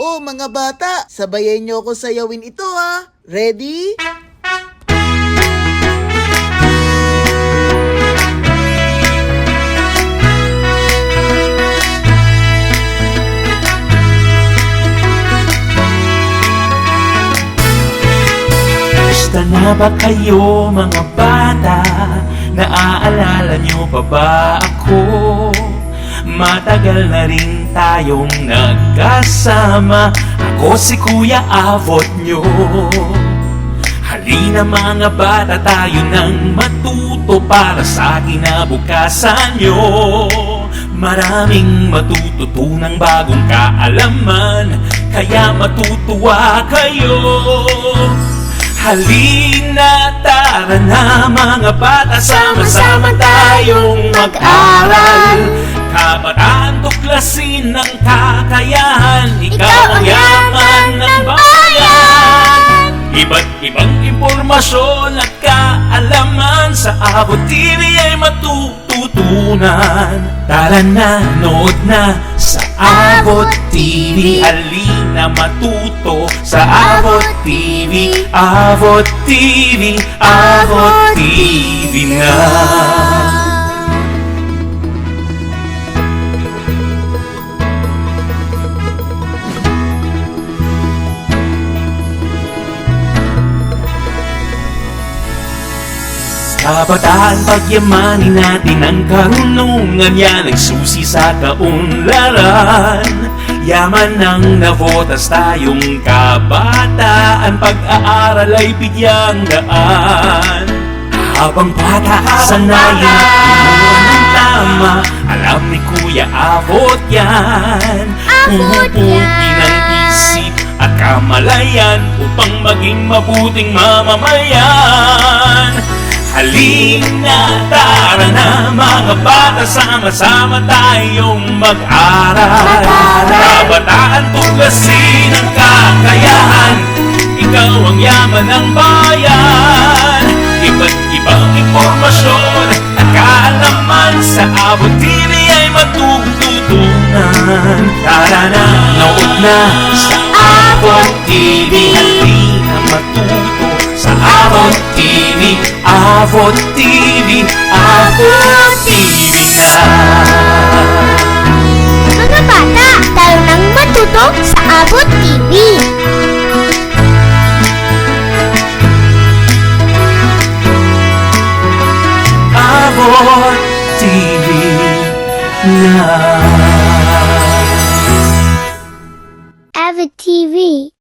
Oh, mga bata, sabayan niyo ako sayawin ito ha. Ready? Kamusta na ba kayo mga bata? Naaalala nyo pa ba ako? Matagal na rin tayong nagkasama. Ako si Kuya Avot nyo. Halina mga bata tayo nang matuto para sa kinabukasan nyo. Maraming matututunang bagong kaalaman Kaya matutuwa kayo. Halina tara na mga bata Sama-sama tayong mag-aral Kabataan tuklasin ng kakayahan. Ikaw ang yaman ng bayan. Iba't ibang impormasyon at kaalaman Sa Abot TV ay matututunan. Tara na, nood na sa Abot TV Halina matuto. Sa Abot TV Abot TV, Abot TV Kabataan pagyamanin natin ang karunungan Yan ang susi sa kaunlaran Yaman ng navotas tayong kabataan. Pag-aaral ay bigyang daan. Habang bata, sanayin ng tama. Alam ni Kuya Abot yan. Pupukin ang isip at kamalayan Upang maging mabuting mamamayan Halina, tara na mga bata Sama-sama tayong mag-aral. Kabataan tuklasin ang kakayahan. Ikaw ang yaman ng bayan. Iba't ibang impormasyon at kaalaman Sa Abot TV ay matututunan. Tara na, nood na. Sa Abot TV Abot TV Abot TV na Mga bata, tayo nang matuto sa Abot TV. Abot TV na Abot TV.